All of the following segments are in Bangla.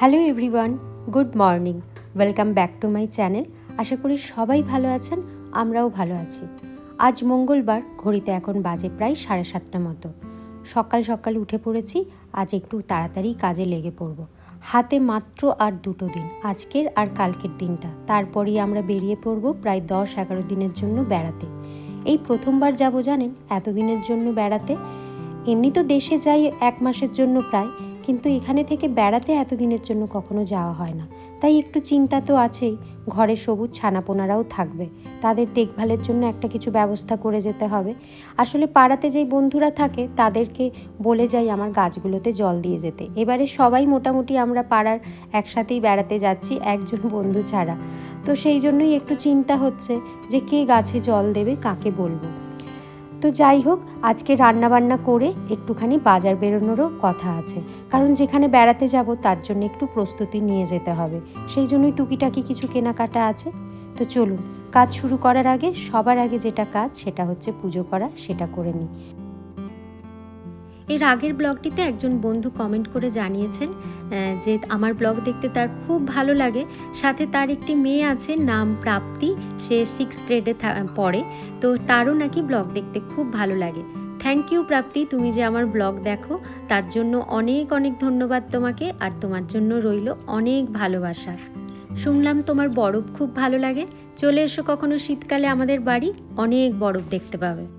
Hello everyone good morning welcome back to my channel আশা করি সবাই ভালো আছেন, আমরাও ভালো আছি। আজ মঙ্গলবার, ঘড়িতে এখন বাজে প্রায় সাড়ে সাতটা মতো। সকাল সকাল উঠে পড়েছি, আজ একটু তাড়াতাড়ি কাজে লেগে পড়ব। হাতে মাত্র আর দুটো দিন, আজকের আর কালকের দিনটা। তারপরেই আমরা বেরিয়ে পড়ব প্রায় দশ এগারো দিনের জন্য বেড়াতে। এই প্রথমবার যাব জানেন, এতদিনের জন্য বেড়াতে। এমনি তো দেশে যাই এক মাসের জন্য প্রায় কিন্তু এখানে থেকে বেড়াতে এতদিনের জন্য কখনো যাওয়া হয় না। তাই একটু চিন্তা তো আছেই। ঘরে সবুজ ছানাপোনারাও থাকবে। তাদের দেখভালের জন্য একটা কিছু ব্যবস্থা করে যেতে হবে। আসলে পাড়াতে যেই বন্ধুরা থাকে, তাদেরকে বলে যাই আমার গাছগুলোতে জল দিয়ে যেতে। এবারে সবাই মোটামুটি আমরা পাড়ার একসাথেই বেড়াতে যাচ্ছি, একজন বন্ধু ছাড়া। তো সেই জন্যই একটু চিন্তা হচ্ছে যে কে গাছে জল দেবে, কাকে বলব। তো যাই হোক, আজকে রান্নাবান্না করে একটুখানি বাজার বেরোনোরও কথা আছে। কারণ যেখানে বেড়াতে যাব, তার জন্য একটু প্রস্তুতি নিয়ে যেতে হবে। সেই জন্যই টুকিটাকি কিছু কেনাকাটা আছে। তো চলুন, কাজ শুরু করার আগে, সবার আগে যেটা কাজ, সেটা হচ্ছে পুজো করা, সেটা করে নিই। এর আগের ব্লগটিতে একজন বন্ধু কমেন্ট করে জানিয়েছেন যে আমার ব্লগ দেখতে তার খুব ভালো লাগে। সাথে তার একটি মেয়ে আছে, নাম প্রাপ্তি, সে সিক্স গ্রেডে পড়ে। তো তারও নাকি ব্লগ দেখতে খুব ভালো লাগে। থ্যাংক ইউ প্রাপ্তি, তুমি যে আমার ব্লগ দেখো, তার জন্য অনেক অনেক ধন্যবাদ তোমাকে, আর তোমার জন্য রইল অনেক ভালোবাসা। শুনলাম তোমার বরফ খুব ভালো লাগে। চলে এসো কখনো শীতকালে আমাদের বাড়ি, অনেক বরফ দেখতে পাবে।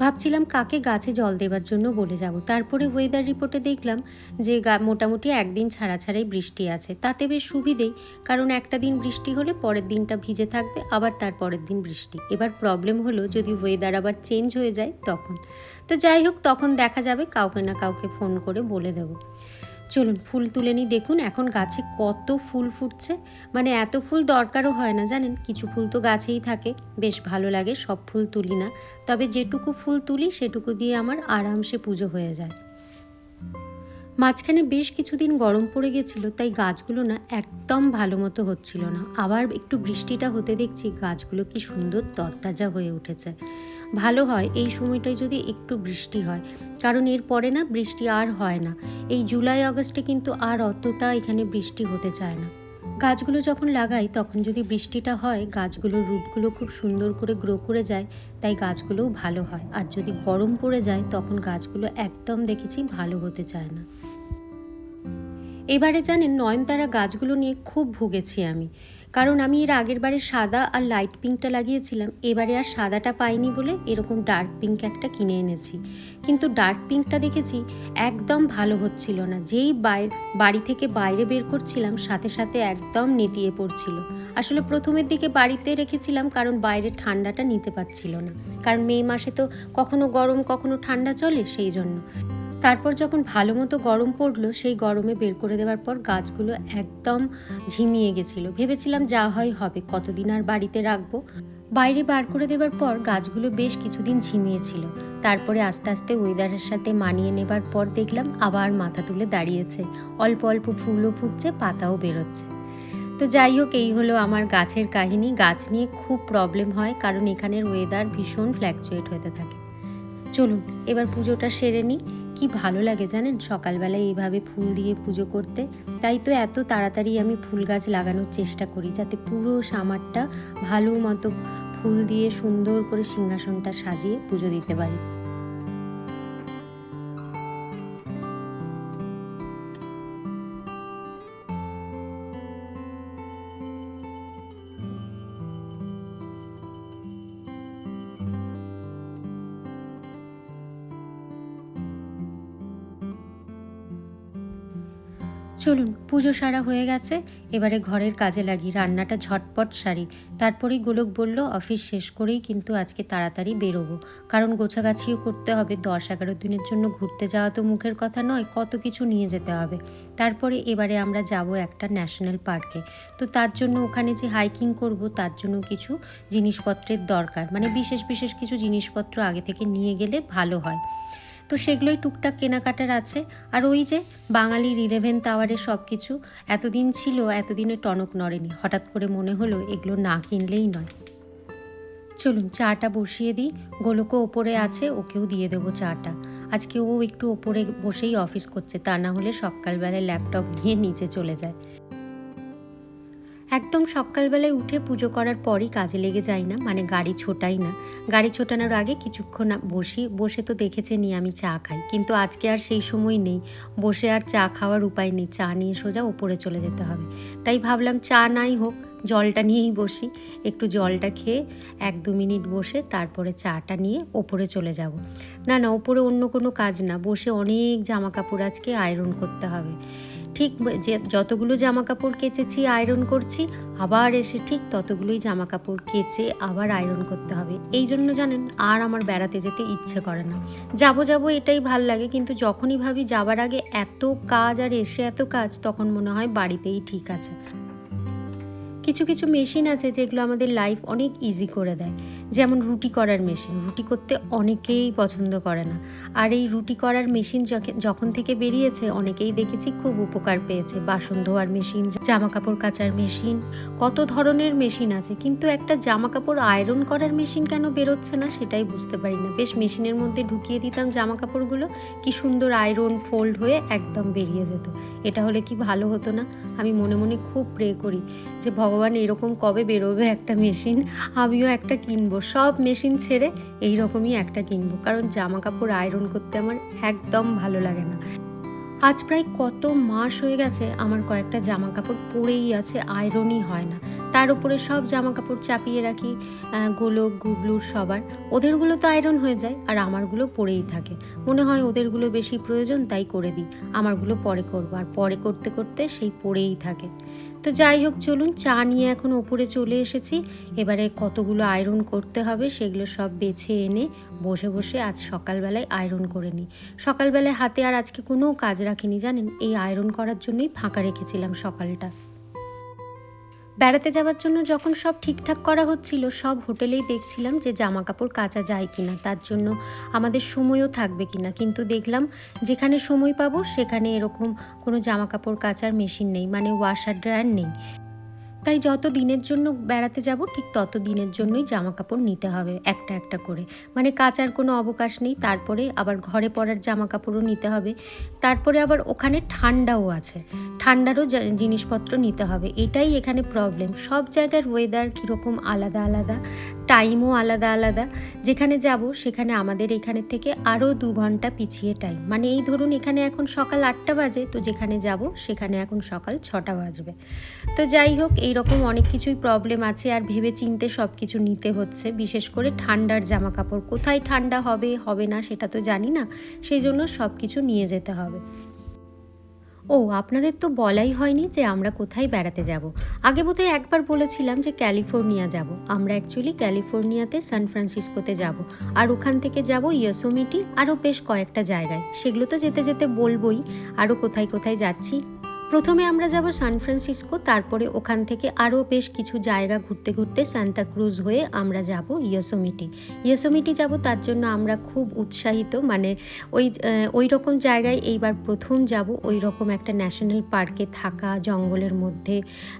ভাবছিলাম কাকে গাছে জল দেবার জন্য বলে যাব। তারপরে ওয়েদার রিপোর্টে দেখলাম যে মোটামুটি একদিন ছাড়া ছাড়াই বৃষ্টি আছে। তাতে বেশ সুবিধেই, কারণ একটা দিন বৃষ্টি হলে পরের দিনটা ভিজে থাকবে, আবার তার পরের দিন বৃষ্টি। এবার প্রবলেম হলো যদি ওয়েদার আবার চেঞ্জ হয়ে যায় তখন। তো যাই হোক, তখন দেখা যাবে, কাউকে না কাউকে ফোন করে বলে দেবো। চলুন, ফুল তুলে নিই। দেখুন, এখন গাছে কত ফুল ফুটছে। মানে এত ফুল দরকারও হয় না, জানেন? কিছু ফুল তো গাছেই থাকে। বেশ ভালো লাগে, সব ফুল তুলি না। তবে যেটুকু ফুল তুলি, সেটুকু দিয়ে আমার আরামসে পুজো হয়ে যায়। মাঝখানে বেশ কিছুদিন গরম পড়ে গেছিল, তাই গাছগুলো না একদম ভালো মতো হচ্ছিল না। আবার একটু বৃষ্টিটা হতে দেখছি, গাছগুলো কি সুন্দর তরতাজা হয়ে উঠেছে। ভালো হয়, এই সময়টায় যদি একটু বৃষ্টি হয়। কারণ এর পরে না বৃষ্টি আর হয় না। এই জুলাই, আগস্টে কিন্তু আর অতটা এখানে বৃষ্টি হতে চায় না। গাছগুলো যখন লাগাই, তখন যদি বৃষ্টিটা হয়, গাছগুলোর রুটগুলো খুব সুন্দর করে গ্রো করে যায়, তাই গাছগুলোও ভালো হয়। আর যদি গরম পড়ে যায়, তখন গাছগুলো একদম দেখেছি ভালো হতে চায় না। এবারে জানেন নয়নতারা গাছগুলো নিয়ে খুব ভুগেছি আমি। কারণ আমি এর আগের বারে সাদা আর লাইট পিঙ্কটা লাগিয়েছিলাম। এবারে আর সাদাটা পাইনি বলে এরকম ডার্ক পিঙ্ক একটা কিনে এনেছি। কিন্তু ডার্ক পিঙ্কটা দেখেছি, একদম ভালো হচ্ছিল না। যেই বাইরে বাড়ি থেকে বাইরে বের করছিলাম, সাথে সাথে একদম নেতিয়ে পড়ছিল। আসলে প্রথমের দিকে বাড়িতে রেখেছিলাম কারণ বাইরে ঠান্ডাটা নিতে পারছিল না। কারণ মে মাসে তো কখনো গরম, কখনো ঠান্ডা চলে সেই জন্য। তারপর যখন ভালো মতো গরম পড়ল, সেই গরমে বের করে দেওয়ার পর গাছগুলো একদম ঝিমিয়ে গেছিল। ভেবেছিলাম যা হয় হবে, কতদিন আর বাড়িতে রাখব? বাইরে বার করে দেওয়ার পর গাছগুলো বেশ কিছুদিন ঝিমিয়েছিল। তারপরে আস্তে আস্তে ওয়েদারের সাথে মানিয়ে নেবার পর দেখলাম আবার মাথা তুলে দাঁড়িয়েছে। অল্প অল্প ফুলও ফুটছে, পাতাও বেরোচ্ছে। তো যাই হোক, এই হলো আমার গাছের কাহিনী। গাছ নিয়ে খুব প্রবলেম হয়, কারণ এখানের ওয়েদার ভীষণ ফ্ল্যাকচুয়েট হতে থাকে। চলুন, এবার পুজোটা সেরে নিই। কি ভালো লাগে জানেন? সকালবেলায় এইভাবে ফুল দিয়ে পুজো করতে। তাই তো এত তাড়াতাড়ি আমি ফুল গাছ লাগানোর চেষ্টা করি, যাতে পুরো সামারটা ভালো মতো ফুল দিয়ে সুন্দর করে সিংহাসনটা সাজিয়ে পুজো দিতে পারি। চলুন, পুজো সারা হয়ে গেছে। এবারে ঘরের কাজে লাগি, রান্নাটা ঝটপট সারি। তারপরেই গোলক বলল, অফিস শেষ করেই কিন্তু আজকে তাড়াতাড়ি বেরোবো। কারণ গোছাগাছিও করতে হবে, দশ এগারো দিনের জন্য ঘুরতে যাওয়া তো মুখের কথা নয়, কত কিছু নিয়ে যেতে হবে। তারপরে এবারে আমরা যাব একটা ন্যাশনাল পার্কে। তো তার জন্য ওখানে যে হাইকিং করব, তার জন্য কিছু জিনিসপত্রের দরকার। মানে বিশেষ বিশেষ কিছু জিনিসপত্র আগে থেকে নিয়ে গেলে ভালো হয়। তো সেগুলোই টুকটাক কেনাকাটার আছে। আর ওই যে বাঙালির ইলেভেন টাওয়ারে সব কিছু এতদিন ছিল, এতদিনে টনক নড়েনি। হঠাৎ করে মনে হলো এগুলো না কিনলেই নয়। চলুন, চাটা বসিয়ে দিই। গোলকও ওপরে আছে, ওকেও দিয়ে দেবো চাটা। আজকে ও একটু ওপরে বসেই অফিস করছে, তা না হলে সকালবেলায় ল্যাপটপ নিয়ে নিচে চলে যায়। একদম সকালবেলায় উঠে পুজো করার পরই কাজে লেগে যাই না মানে গাড়ি ছোটাই না। গাড়ি ছোটানোর আগে কিছুক্ষণ বসি, বসে তো দেখেছে নি আমি চা খাই। কিন্তু আজকে আর সেই সময় নেই। বসে আর চা খাওয়ার উপায় নেই। চা নিয়ে সোজা ওপরে চলে যেতে হবে। তাই ভাবলাম চা নাই হোক, জলটা নিয়েই বসি। একটু জলটা খেয়ে এক দু মিনিট বসে তারপরে চাটা নিয়ে ওপরে চলে যাব। না না, ওপরে অন্য কোনো কাজ না। বসে অনেক জামা কাপড় আজকে আয়রন করতে হবে। ঠিক যে যতগুলো জামা কাপড় কেচেছি আয়রন করছি, আবার এসে ঠিক ততগুলোই জামা কাপড় কেচে আবার আয়রন করতে হবে। এই জন্য জানেন, আর আমার বেড়াতে যেতে ইচ্ছে করে না। যাব যাব এটাই ভালো লাগে, কিন্তু যখনই ভাবি যাবার আগে এত কাজ আর এসে এত কাজ, তখন মনে হয় বাড়িতেই ঠিক আছে। কিছু কিছু মেশিন আছে যেগুলো আমাদের লাইফ অনেক ইজি করে দেয়। যেমন রুটি করার মেশিন। রুটি করতে অনেকেই পছন্দ করে না। আর এই রুটি করার মেশিন যখন থেকে বেরিয়েছে, অনেকেই দেখেছি খুব উপকার পেয়েছে। বাসন ধোয়ার মেশিন জামা কাপড় কাচার মেশিন, কত ধরনের মেশিন আছে। কিন্তু একটা জামা কাপড় আয়রন করার মেশিন কেন বেরোচ্ছে না, সেটাই বুঝতে পারি না। বেশ, মেশিনের মধ্যে ঢুকিয়ে দিতাম জামা কাপড়গুলো কি সুন্দর আয়রন ফোল্ড হয়ে একদম বেরিয়ে যেত। এটা হলে কি ভালো হতো না? আমি মনে মনে খুব প্রে করি যে, ভগবান এরকম কবে বেরোবে একটা মেশিন? আমিও একটা কিনবো। সব মেশিন ছেড়ে এই রকমই একটা কিনবো। কারণ জামা কাপড় আয়রন করতে আমার একদম ভালো লাগে না। আজ প্রায় কত মাস হয়ে গেছে আমার কয়েকটা জামা কাপড় পরেই আছে আয়রনই হয় না। তার উপরে সব জামা কাপড় চাপিয়ে রাখি গোলক, গুবলুর, সবার। ওদেরগুলো তো আয়রন হয়ে যায় আর আমারগুলো পরেই থাকে। মনে হয় ওদেরগুলো বেশি প্রয়োজন, তাই করে দিই। আমারগুলো পরে করব। আর পরে করতে করতে সেই পরেই থাকে। তো যাই হোক, চলুন চা নিয়ে এখন ওপরে চলে এসেছি। এবারে কতগুলো আয়রন করতে হবে সেগুলো সব বেছে এনে বসে বসে আজ সকালবেলায় আয়রন করে নিই। সকালবেলায় হাতে আর আজকে কোনো কাজ রাখিনি, জানেন? এই আয়রন করার জন্যই ফাঁকা রেখেছিলাম সকালটা। বেড়াতে যাওয়ার জন্য যখন সব ঠিকঠাক করা হচ্ছিল, সব হোটেলেই দেখছিলাম যে জামা কাপড় কাচা যায় কিনা, তার জন্য আমাদের সময়ও থাকবে কিনা। কিন্তু দেখলাম যেখানে সময় পাবো, সেখানে এরকম কোনো জামা কাপড় কাচার মেশিন নেই মানে ওয়াশার ড্রায়ার নেই। তাই যত দিনের জন্য বেড়াতে যাব, ঠিক তত দিনের জন্যই জামা কাপড় নিতে হবে, একটা একটা করে। মানে কাচার কোনো অবকাশ নেই, তারপরে আবার ঘরে পরার জামা কাপড়ও নিতে হবে। তারপরে আবার ওখানে ঠান্ডাও আছে, ঠান্ডারও জিনিসপত্র নিতে হবে। এটাই এখানে প্রবলেম সব জায়গার ওয়েদার কীরকম আলাদা আলাদা। টাইমও আলাদা আলাদা। যেখানে যাব, সেখানে আমাদের এখানে থেকে আরও দু ঘণ্টা পিছিয়ে টাইম মানে এই ধরুন, এখানে এখন সকাল আটটা বাজে, তো যেখানে যাব, সেখানে এখন সকাল ছটা বাজবে। তো যাই হোক এই রকম অনেক কিছুই প্রবলেম আছে, আর ভেবে চিনতে সব কিছু নিতে হচ্ছে। বিশেষ করে ঠান্ডার জামা কাপড় কোথায় ঠান্ডা হবে হবে না, সেটা তো জানি না। সেই জন্য সব কিছু নিয়ে যেতে হবে। ও, আপনাদের তো বলাই হয়নি যে আমরা কোথায় বেড়াতে যাব। আগে বোধহয় একবার বলেছিলাম যে ক্যালিফোর্নিয়া যাব। আমরা অ্যাকচুয়ালি ক্যালিফোর্নিয়াতে সান ফ্রান্সিসকোতে যাব। আর ওখান থেকে যাব ইয়োসোমিটি আরও বেশ কয়েকটা জায়গায়। সেগুলো তো যেতে যেতে বলবই, আরও কোথায় কোথায় যাচ্ছি। প্রথমে আমরা যাব সান ফ্রান্সিসকো, তারপরে ওখান থেকে আরও বেশ কিছু জায়গা ঘুরতে ঘুরতে সান্তা ক্রুজ হয়ে আমরা যাব ইয়োসোমিটি। ইয়োসোমিটি যাব তার জন্য আমরা খুব উৎসাহিত মানে ওই ওই রকম জায়গায় এইবার প্রথম যাব, ওই রকম একটা ন্যাশনাল পার্কে থাকা, জঙ্গলের মধ্যে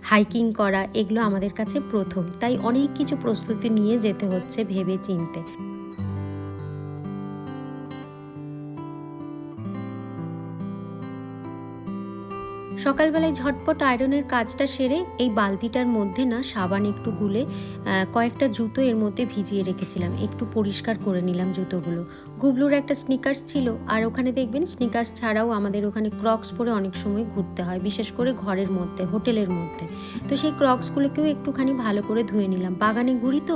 হাইকিং করা, এগুলো আমাদের কাছে প্রথম। তাই অনেক কিছু প্রস্তুতি নিয়ে যেতে হচ্ছে ভেবে চিনতে সকালবেলায় ঝটপট আয়রনের কাজটা সেরে এই বালতিটার মধ্যে না সাবান একটু গুলে কয়েকটা জুতো এর মধ্যে ভিজিয়ে রেখেছিলাম। একটু পরিষ্কার করে নিলাম জুতোগুলো। গুবলুর একটা স্নিকার্স ছিল। আর ওখানে দেখবেন স্নিকার্স ছাড়াও আমাদের ওখানে ক্রক্স পরে অনেক সময় ঘুরতে হয়, বিশেষ করে ঘরের মধ্যে, হোটেলের মধ্যে। তো সেই ক্রক্সগুলোকেও একটুখানি ভালো করে ধুয়ে নিলাম। বাগানে ঘুরি তো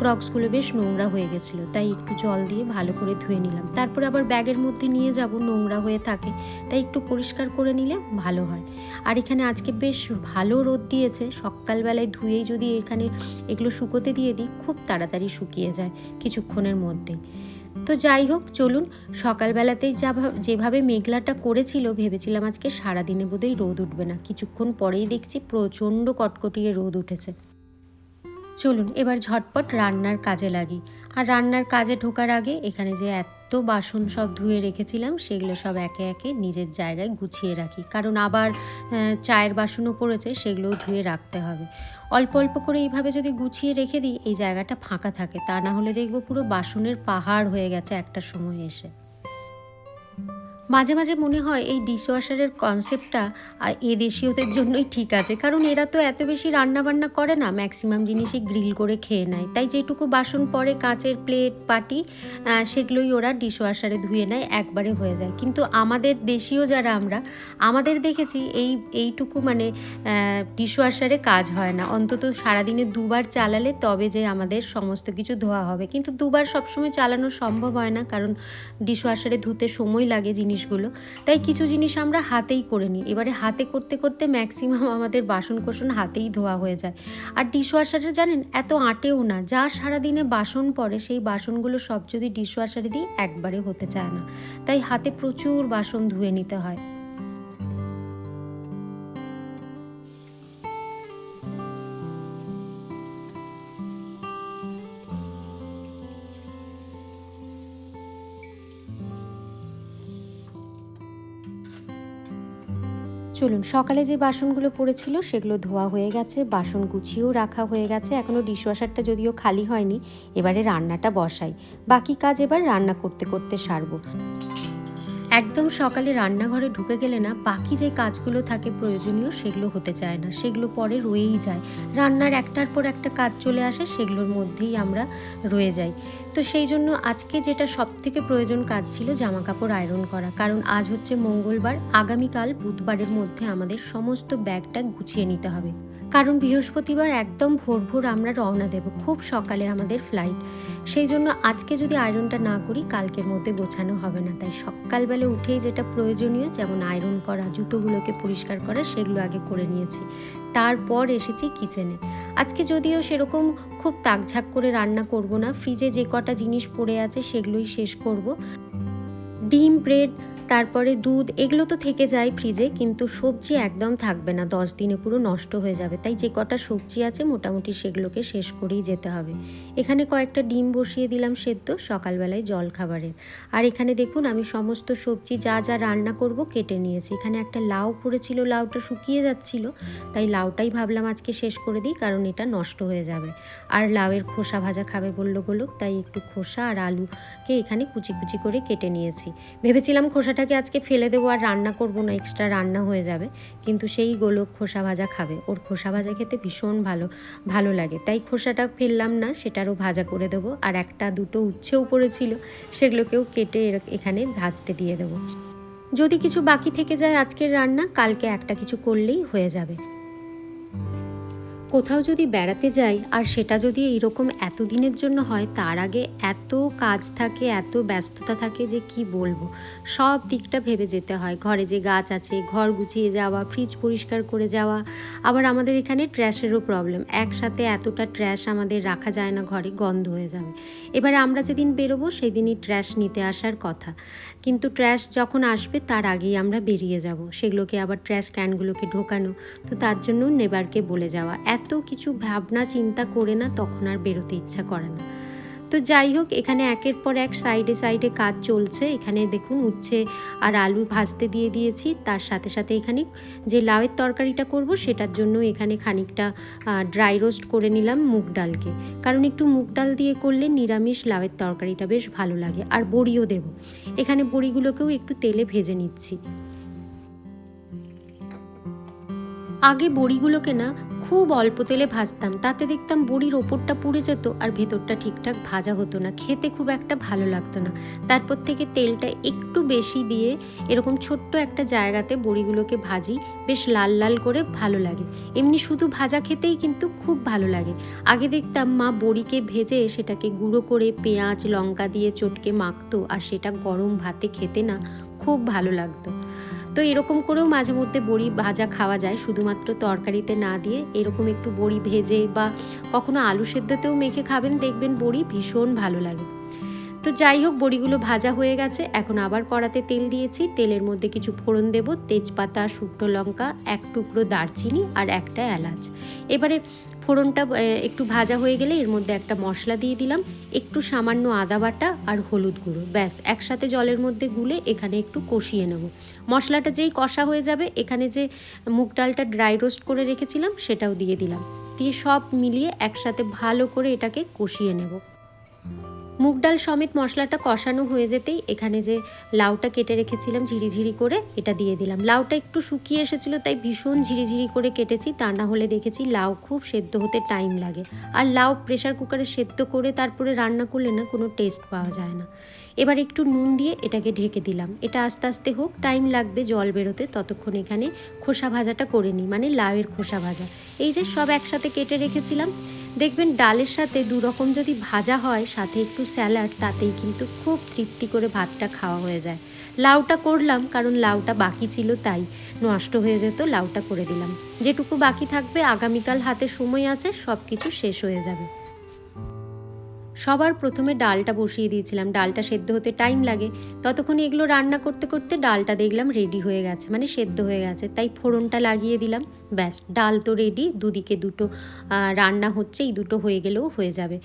ক্রক্সগুলো বেশ নোংরা হয়ে গেছিল। তাই একটু জল দিয়ে ভালো করে ধুয়ে নিলাম। তারপরে আবার ব্যাগের মধ্যে নিয়ে যাব, নোংরা হয়ে থাকে। তাই একটু পরিষ্কার করে নিলে ভালো হয়। আর এখানে আজকে বেশ ভালো রোদ দিয়েছে। সকালবেলায় ধুয়েই যদি এখানে এগুলো শুকোতে দিয়ে দিই, খুব তাড়াতাড়ি শুকিয়ে যায় কিছুক্ষণের মধ্যে। তো যাই হোক, চলুন সকালবেলাতেই যা যেভাবে মেঘলাটা করেছিল, ভেবেছিলাম আজকে সারাদিনে বোধহয় রোদ উঠবে না। কিছুক্ষণ পরেই দেখছি প্রচণ্ড কটকটিয়ে রোদ উঠেছে। চলুন, এবার ঝটপট রান্নার কাজে লাগি। আর রান্নার কাজে ঢোকার আগে এখানে যে এত বাসন সব ধুয়ে রেখেছিলাম, সেগুলো সব একে একে নিজের জায়গায় গুছিয়ে রাখি। কারণ আবার চায়ের বাসনও পড়েছে, সেগুলোও ধুয়ে রাখতে হবে। অল্প অল্প করে এইভাবে যদি গুছিয়ে রেখে দিই, এই জায়গাটা ফাঁকা থাকে। তা না হলে দেখব পুরো বাসনের পাহাড় হয়ে গেছে একটা সময় এসে। মাঝে মাঝে মনে হয় এই ডিশওয়াশারের কনসেপ্টটা এ দেশীয়দের জন্যই ঠিক আছে। কারণ এরা তো এত বেশি রান্না বান্না করে না ম্যাক্সিমাম জিনিসই গ্রিল করে খেয়ে নেয়। তাই যেটুকু বাসন পরে কাঁচের প্লেট পাটি সেগুলোই ওরা ডিশওয়াশারে ধুয়ে নেয়, একবারে হয়ে যায়। কিন্তু আমাদের দেশীয় যারা আমরা, আমাদের দেখেছি এই, এইটুকু মানে ডিশওয়াশারে কাজ হয় না। অন্তত সারাদিনে দুবার চালালে তবে যে আমাদের সমস্ত কিছু ধোয়া হবে। কিন্তু দুবার সবসময় চালানো সম্ভব হয় না, কারণ ডিশওয়াশারে ধুতে সময় লাগে জিনিসগুলো। তাই কিছু জিনিস আমরা হাতেই করে নিই। এবারে হাতে করতে করতে ম্যাক্সিমাম আমাদের বাসন কোসন হাতেই ধোয়া হয়ে যায়। আর ডিশওয়াশারে জানেন, এত আটেও না। যা সারাদিনে বাসন পড়ে, সেই বাসনগুলো সব যদি ডিশওয়াশারে দিই, একবারে হতে চায় না। তাই হাতে প্রচুর বাসন ধুয়ে নিতে হয়। চলুন, সকালে যে বাসনগুলো পড়েছিল সেগুলো ধোয়া হয়ে গেছে, বাসন গুছিয়েও রাখা হয়ে গেছে। এখনও ডিশওয়াশারটা যদিও খালি হয়নি, এবারে রান্নাটা বসাই। বাকি কাজ এবার রান্না করতে করতে সারবো। একদম সকালে রান্নাঘরে ঢুকে গেলে না, বাকি যে কাজগুলো থাকে প্রয়োজনীয় সেগুলো হতে চায় না। সেগুলো পরে রয়েই যায়। রান্নার একটার পর একটা কাজ চলে আসে, সেগুলোর মধ্যেই আমরা রয়ে যাই। তো সেই জন্য আজকে যেটা সব থেকে প্রয়োজন কাজ ছিল জামা কাপড় আয়রন করা। কারণ আজ হচ্ছে মঙ্গলবার, আগামীকাল বুধবারের মধ্যে আমাদের সমস্ত ব্যাগটা গুছিয়ে নিতে হবে। কারণ বৃহস্পতিবার একদম ভোর ভোর আমরা রওনা দেব, খুব সকালে আমাদের ফ্লাইট। সেই জন্য আজকে যদি আয়রনটা না করি, কালকের মধ্যে গোছানো হবে না। তাই সকালবেলা উঠেই যেটা প্রয়োজনীয়, যেমন আয়রন করা, জুতোগুলোকে পরিষ্কার করা, সেগুলো আগে করে নিয়েছি। তারপর এসেছি কিচেনে। আজকে যদিও সেরকম খুব তাকঝাক করে রান্না করব না, ফ্রিজে যে কটা জিনিস পড়ে আছে সেগুলোই শেষ করব। ডিম, ব্রেড তারপরে দুধ, এগুলো তো থেকে যায় ফ্রিজে কিন্তু সবজি একদম থাকবে না। দশ দিনে পুরো নষ্ট হয়ে যাবে। তাই যে কটা সবজি আছে, মোটামুটি সেগুলোকে শেষ করেই যেতে হবে। এখানে কয়েকটা ডিম বসিয়ে দিলাম সেদ্ধ, সকালবেলায় জল খাবারের আর এখানে দেখুন, আমি সমস্ত সবজি যা যা রান্না করব কেটে নিয়েছি। এখানে একটা লাউ পড়েছিল, লাউটা শুকিয়ে যাচ্ছিল। তাই লাউটাই ভাবলাম আজকে শেষ করে দিই, কারণ এটা নষ্ট হয়ে যাবে। আর লাউয়ের খোসা ভাজা খাবে বলল গোলক। তাই একটু খোসা আর আলুকে এখানে কুচি কুচি করে কেটে নিয়েছি। ভেবেছিলাম খোসাটাকে আজকে ফেলে দেবো আর রান্না করব না এক্সট্রা রান্না হয়ে যাবে। কিন্তু সেই গোলক খোসা ভাজা খাবে। ওর খোসা ভাজা খেতে ভীষণ ভালো ভালো লাগে। তাই খোসাটা ফেললাম না, সেটারও ভাজা করে দেবো। আর একটা দুটো উচ্ছেও পড়েছিল সেগুলোকেও কেটে এখানে ভাজতে দিয়ে দেবো। যদি কিছু বাকি থেকে যায় আজকের রান্না, কালকে একটা কিছু করলেই হয়ে যাবে। কোথাও যদি বেড়াতে যাই আর সেটা যদি এইরকম এতদিনের জন্য হয়, তার আগে এত কাজ থাকে, এত ব্যস্ততা থাকে যে কি বলব? সব দিকটা ভেবে যেতে হয়। ঘরে যে গাছ আছে, ঘর গুছিয়ে যাওয়া ফ্রিজ পরিষ্কার করে যাওয়া, আবার আমাদের এখানে ট্র্যাশেরও প্রবলেম একসাথে এতটা ট্র্যাশ আমাদের রাখা যায় না, ঘরে গন্ধ হয়ে যাবে। এবারে আমরা যেদিন বেরোবো, সেদিনই ট্র্যাশ নিতে আসার কথা। কিন্তু ট্র্যাশ যখন আসবে, তার আগেই আমরা বেরিয়ে যাব। সেগুলোকে আবার ট্র্যাশ ক্যানগুলোকে ঢোকানো। তো তার জন্য নেবারকে বলে যাওয়া। এত কিছু ভাবনা, চিন্তা করে না, তখন আর বেরোতে ইচ্ছা করে না। তো যাই হোক, এখানে একের পর এক সাইডে সাইডে কাজ চলছে। এখানে দেখুন উচ্ছে আর আলু ভাজতে দিয়ে দিয়েছি। তার সাথে সাথে এখানে যে লাউয়ের তরকারিটা করব, সেটার জন্য এখানে খানিকটা ড্রাই রোস্ট করে নিলাম মুগ ডালকে। কারণ একটু মুগ ডাল দিয়ে করলে নিরামিষ লাউয়ের তরকারিটা বেশ ভালো লাগে। আর বড়িও দেব। এখানে বড়িগুলোকেও একটু তেলে ভেজে নিচ্ছি। আগে বড়িগুলোকে না খুব অল্প তেলে ভাজতাম, তাতে দেখতাম বড়ির ওপরটা পুড়ে যেত আর ভেতরটা ঠিকঠাক ভাজা হতো না। খেতে খুব একটা ভালো লাগতো না। তারপর থেকে তেলটা একটু বেশি দিয়ে এরকম ছোট্ট একটা জায়গাতে বড়িগুলোকে ভাজি, বেশ লাল লাল করে ভালো লাগে। এমনি শুধু ভাজা খেতেই কিন্তু খুব ভালো লাগে। আগে দেখতাম মা বড়িকে ভেজে সেটাকে গুঁড়ো করে পেঁয়াজ, লঙ্কা দিয়ে চটকে মাখতো আর সেটা গরম ভাতে খেতে না খুব ভালো লাগতো। তো এরকম করেও মাঝে মধ্যে বড়ি ভাজা খাওয়া যায়। শুধুমাত্র তরকারিতে না দিয়ে এরকম একটু বড়ি ভেজে বা কখনো আলু সেদ্ধতেও মেখে খাবেন, দেখবেন বড়ি ভীষণ ভালো লাগে। তো যাই হোক, বড়িগুলো ভাজা হয়ে গেছে। এখন আবার কড়াতে তেল দিয়েছি। তেলের মধ্যে কিছু ফোড়ন দেব, তেজপাতা, শুকনো লঙ্কা, এক টুকরো দারচিনি আর একটা এলাচ। এবারে ফোড়নটা একটু ভাজা হয়ে গেলে এর মধ্যে একটা মশলা দিয়ে দিলাম, একটু সামান্য আদা বাটা আর হলুদ গুঁড়ো। ব্যাস, একসাথে জলের মধ্যে গুলে এখানে একটু কষিয়ে নেব। মশলাটা যেই কষা হয়ে যাবে, এখানে যে মুগ ডালটা ড্রাই রোস্ট করে রেখেছিলাম, সেটাও দিয়ে দিলাম। দিয়ে সব মিলিয়ে একসাথে ভালো করে এটাকে কষিয়ে নেব। মুগ ডাল সমেত মশলাটা কষানো হয়ে যেতেই এখানে যে লাউটা কেটে রেখেছিলাম ঝিরিঝিরি করে, এটা দিয়ে দিলাম। লাউটা একটু শুকিয়ে এসেছিল, তাই ভীষণ ঝিরিঝিরি করে কেটেছি। তা না হলে দেখেছি লাউ খুব সেদ্ধ হতে টাইম লাগে। আর লাউ প্রেশার কুকারে সেদ্ধ করে তারপরে রান্না করলে না কোনো টেস্ট পাওয়া যায় না। এবার একটু নুন দিয়ে এটাকে ঢেকে দিলাম। এটা আস্তে আস্তে হোক, টাইম লাগবে জল বেরোতে, ততক্ষণ এখানে খোসা ভাজাটা করে নিই মানে লাউয়ের খোসা ভাজা। এই যে সব একসাথে কেটে রেখেছিলাম দেখবেন ডালের সাথে দু রকম যদি ভাজা হয়, সাথে একটু স্যালাড, তাতেই কিন্তু খুব তৃপ্তি করে ভাতটা খাওয়া হয়ে যায়। লাউটা করলাম, কারণ লাউটা বাকি ছিল তাই নষ্ট হয়ে যেত, লাউটা করে দিলাম। যেটুকু বাকি থাকবে, আগামীকাল হাতে সময় আছে সব কিছু শেষ হয়ে যাবে। সবার প্রথমে ডালটা বসিয়ে দিয়েছিলাম। ডালটা সেদ্ধ হতে টাইম লাগে। ততক্ষণ এগুলো রান্না করতে করতে ডালটা দেখলাম রেডি হয়ে গেছে মানে সেদ্ধ হয়ে গেছে। তাই ফোড়নটা লাগিয়ে দিলাম। ব্যাস, ডাল তো রেডি দুদিকে দুটো রান্না হচ্ছে, এই দুটো হয়ে গেলেও হয়ে যাবে।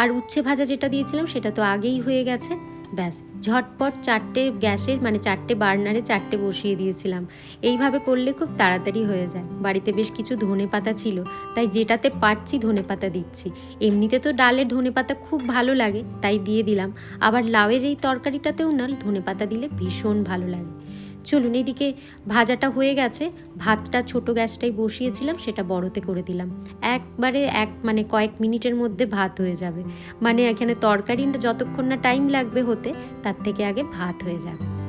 আর উচ্ছে ভাজা যেটা দিয়েছিলাম সেটা তো আগেই হয়ে গেছে। ব্যাস ঝটপট চারটে গ্যাসে মানে চারটে বার্নারে চারটে বসিয়ে দিয়েছিলাম। এইভাবে করলে খুব তাড়াতাড়ি হয়ে যায়। বাড়িতে বেশ কিছু ধনে পাতা ছিল, তাই যেটাতে পারছি ধনে পাতা দিচ্ছি। এমনিতে তো ডালের ধনে পাতা খুব ভালো লাগে, তাই দিয়ে দিলাম। আবার লাউয়ের এই তরকারিটাতেও না, ধনে পাতা দিলে ভীষণ ভালো লাগে। চলুন এদিকে ভাজাটা হয়ে গেছে। ভাতটা ছোট গ্যাসটাই বসিয়েছিলাম, সেটা বড়তে করে দিলাম। একবারে এক মানে কয়েক মিনিটের মধ্যে ভাত হয়ে যাবে। মানে এখানে তরকারি যতক্ষণ না টাইম লাগবে হতে, তার থেকে আগে ভাত হয়ে যাবে।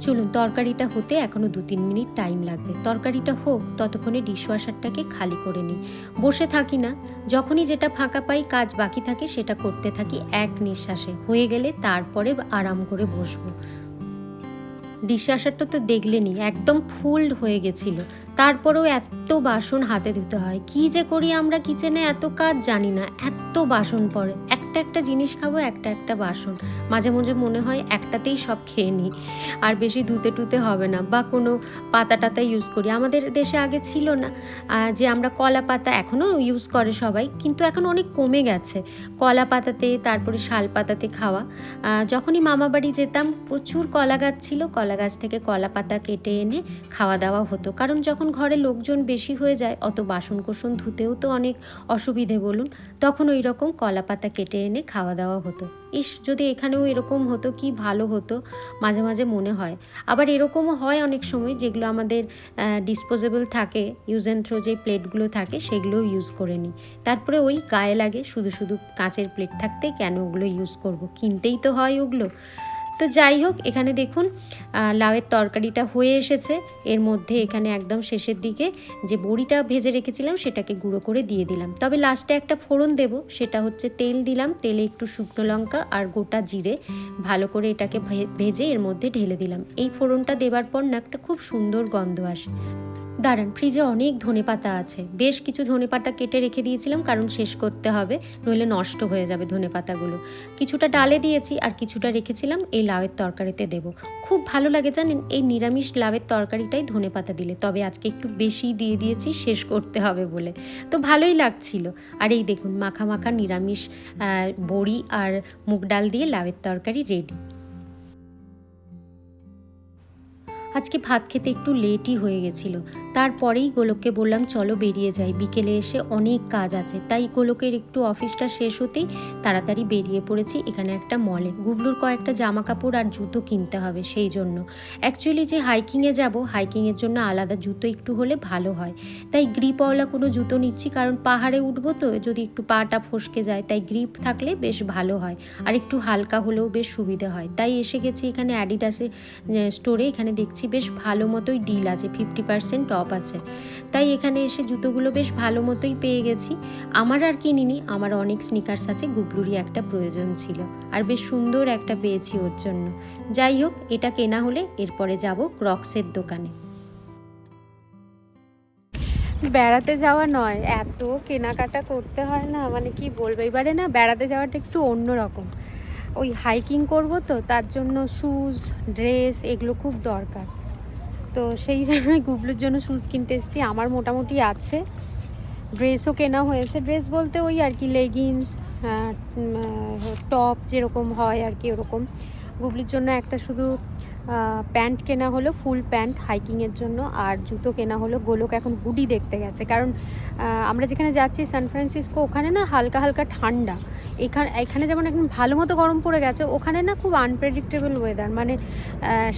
চলুন, তরকারিটা হতে এখনও দু তিন মিনিট টাইম লাগবে। তরকারিটা হোক, ততক্ষণে ডিশওয়াশারটাকে খালি করে নিই। বসে থাকি না। যখনই যেটা ফাঁকা পাই, কাজ বাকি থাকে, সেটা করতে থাকি এক নিঃশ্বাসে। হয়ে গেলে তারপরে আরাম করে বসবো। ডিশওয়াশারটা তো দেখলেনি একদম ফুলড হয়ে গেছিল। তারপরেও এত বাসন হাতে দিতে হয়, কি যে করি আমরা কিচেনে এত কাজ জানি না, এত বাসন পড়ে। একটা একটা জিনিস খাব, একটা একটা বাসন। মাঝে মাঝে মনে হয় একটাতেই সব খেয়ে নিই। আর বেশি ধুতে টুতে হবে না বা কোনো পাতা টাতা ইউজ করি। আমাদের দেশে আগে ছিল না যে আমরা কলা পাতা এখনও ইউজ করে সবাই, কিন্তু এখন অনেক কমে গেছে। কলা পাতাতে, তারপরে শাল পাতাতে খাওয়া। যখনই মামা বাড়ি যেতাম, প্রচুর কলা গাছ ছিল, কলা গাছ থেকে কলা পাতা কেটে এনে খাওয়া দাওয়া হতো। কারণ যখন ঘরে লোকজন বেশি হয়ে যায়, অত বাসন কোসন ধুতেও তো অনেক অসুবিধে বলুন, তখন ওই রকম কলা পাতা কেটে এনে খাওয়া দাওয়া হতো। ইস, যদি এখানেও এরকম হতো, কি ভালো হতো, মাঝে মাঝে মনে হয়। আবার এরকমও হয় অনেক সময় যেগুলো আমাদের ডিসপোজেবল থাকে ইউজ অ্যান্ড থ্রো যে প্লেটগুলো থাকে, সেগুলোও ইউজ করে নিই। তারপরে ওই গায়ে লাগে, শুধু শুধু কাঁচের প্লেট থাকতে কেন ওগুলো ইউজ করব? কিনতেই তো হয় ওগুলো। তো যাই হোক, এখানে দেখুন লাউয়ের তরকারিটা হয়ে এসেছে। এর মধ্যে এখানে একদম শেষের দিকে যে বড়িটা ভেজে রেখেছিলাম, সেটাকে গুঁড়ো করে দিয়ে দিলাম। তবে লাস্টে একটা ফোড়ন দেব, সেটা হচ্ছে তেল দিলাম। তেলে একটু শুকনো লঙ্কা আর গোটা জিরে ভালো করে এটাকে ভেজে এর মধ্যে ঢেলে দিলাম। এই ফোড়নটা দেবার পর না একটা খুব সুন্দর গন্ধ আসে। দাঁড়ান ফ্রিজে অনেক ধনেপাতা আছে। বেশ কিছু ধনেপাতা কেটে রেখে দিয়েছিলাম, কারণ শেষ করতে হবে, নইলে নষ্ট হয়ে যাবে ধনেপাতাগুলো। কিছুটা ডালে দিয়েছি আর কিছুটা রেখেছিলাম, এই লাউয়ের তরকারিতে দেব। খুব ভালো লাগে জানেন, এই নিরামিষ লাউয়ের তরকারিটাই ধনেপাতা দিলে। তবে আজকে একটু বেশি দিয়ে দিয়েছি, শেষ করতে হবে বলে। তো ভালোই লাগছিল। আর এই দেখুন, মাখা মাখা নিরামিষ বড়ি আর মুগ ডাল দিয়ে লাউয়ের তরকারি রেডি আজকে ভাত খেতে একটু লেটই হয়ে গেছিল। তারপরেই গোলককে বললাম, চলো বেরিয়ে যাই। বিকেলে এসে অনেক কাজ আছে। তাই গোলকের একটু অফিসটা শেষ হতেই তাড়াতাড়ি বেরিয়ে পড়েছি এখানে একটা মলে। গুবলুর কয়েকটা জামা কাপড় আর জুতো কিনতে হবে সেই জন্য। অ্যাকচুয়ালি যে হাইকিংয়ে যাব, হাইকিংয়ের জন্য আলাদা জুতো একটু হলে ভালো হয়। তাই গ্রিপওয়ালা কোনো জুতো নিচ্ছি, কারণ পাহাড়ে উঠবো তো, যদি একটু পাটা ফসকে যায়, তাই গ্রিপ থাকলে বেশ ভালো হয়। আর একটু হালকা হলেও বেশ সুবিধে হয়। তাই এসে গেছি এখানে অ্যাডিডাসের স্টোরে এখানে দেখছি বেশ ভালো মতোই ডিল আছে ফিফটি পার্সেন্ট টপ আছে। তাই এখানে এসে জুতোগুলো বেশ ভালো মতোই পেয়ে গেছি। আমার আর কিনিনি, আমার অনেক স্নিকার্স আছে, গুবলুরই একটা প্রয়োজন ছিল। আর বেশ সুন্দর একটা পেয়েছি ওর জন্য। যাই হোক, এটা কেনা হলে এরপরে যাব ক্রক্সের দোকানে। বেড়াতে যাওয়া নয়, এত কেনাকাটা করতে হয় না মানে কি বলব? এবারে না বেড়াতে যাওয়াটা একটু অন্যরকম। ওই হাইকিং করব তো, তার জন্য শ্যুজ ড্রেস এগুলো খুব দরকার। তো সেই জন্যই গুবলুর জন্য শ্যুজ কিনতে এসেছি, আমার মোটামুটি আছে। ড্রেসও কেনা হয়েছে ড্রেস বলতে ওই আর কি লেগিংস টপ যেরকম হয় আর কি ওরকম। গুবলির জন্য একটা শুধু প্যান্ট কেনা হলো ফুল প্যান্ট হাইকিংয়ের জন্য, আর জুতো কেনা হলো, গোলক এখন হুডি দেখতে গেছে। কারণ আমরা যেখানে যাচ্ছি সান ফ্রান্সিসকো ওখানে না হালকা হালকা ঠান্ডা। এখানে এখানে যেমন একদম ভালো মতো গরম পড়ে গেছে, ওখানে না খুব আনপ্রেডিক্টেবল ওয়েদার মানে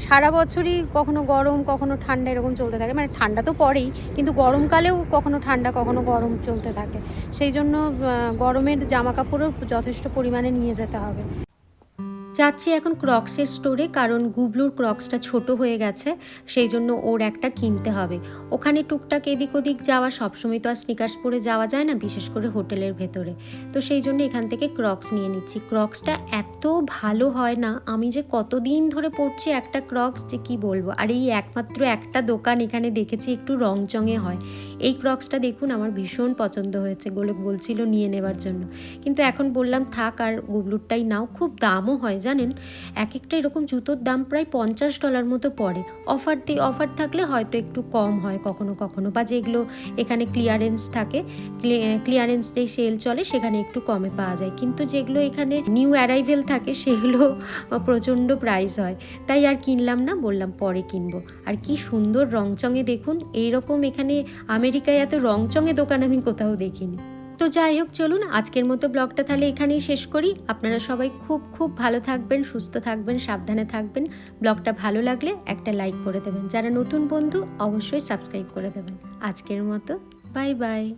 সারা বছরই কখনো গরম, কখনো ঠান্ডা এরকম চলতে থাকে। মানে ঠান্ডা তো পড়েই, কিন্তু গরমকালেও কখনো ঠান্ডা, কখনো গরম চলতে থাকে। সেই জন্য গরমের জামা কাপড়ও যথেষ্ট পরিমাণে নিয়ে যেতে হবে। যাচ্ছি এখন ক্রক্সের স্টোরে কারণ গুবলুর ক্রক্সটা ছোট হয়ে গেছে, সেই জন্য ওর একটা কিনতে হবে। ওখানে টুকটাক এদিক ওদিক যাওয়া, সবসময় তো আর স্নিকার্স পরে যাওয়া যায় না, বিশেষ করে হোটেলের ভেতরে। তো সেই জন্য এখান থেকে ক্রক্স নিয়ে নিচ্ছি। ক্রক্সটা এত ভালো হয় না, আমি যে কতদিন ধরে পড়ছি একটা ক্রক্স যে কি বলব? আর এই একমাত্র একটা দোকান এখানে দেখেছি, একটু রংচঙে হয়। এই ক্রক্সটা দেখুন, আমার ভীষণ পছন্দ হয়েছে। গোলক বলছিল নিয়ে নেবার জন্য। কিন্তু এখন বললাম, থাক, আর গুবলুরটাই নাও। খুব দামও হয়, জানেন? এক একটা এরকম জুতোর দাম প্রায় পঞ্চাশ ডলার মতো পড়ে। অফার দিয়ে অফার থাকলে হয়তো একটু কম হয়, কখনো কখনো। বা যেগুলো এখানে ক্লিয়ারেন্স থাকে ক্লিয়ারেন্স যেই সেল চলে, সেখানে একটু কমে পাওয়া যায়। কিন্তু যেগুলো এখানে নিউ অ্যারাইভেল থাকে, সেগুলো প্রচণ্ড প্রাইস হয়। তাই আর কিনলাম না, বললাম পরে কিনবো। আর কি সুন্দর রংচঙে দেখুন, এইরকম এখানে আমেরিকায় এত রংচঙে দোকান আমি কোথাও দেখিনি। তো যাই হোক, চলুন আজকের মতো ব্লগটা তাহলে এখানেই শেষ করি। আপনারা সবাই খুব খুব ভালো থাকবেন, সুস্থ থাকবেন, সাবধানে থাকবেন। ব্লগটা ভালো লাগলে একটা লাইক করে দেবেন। যারা নতুন বন্ধু, অবশ্যই সাবস্ক্রাইব করে দেবেন। আজকের মতো, বাই বাই।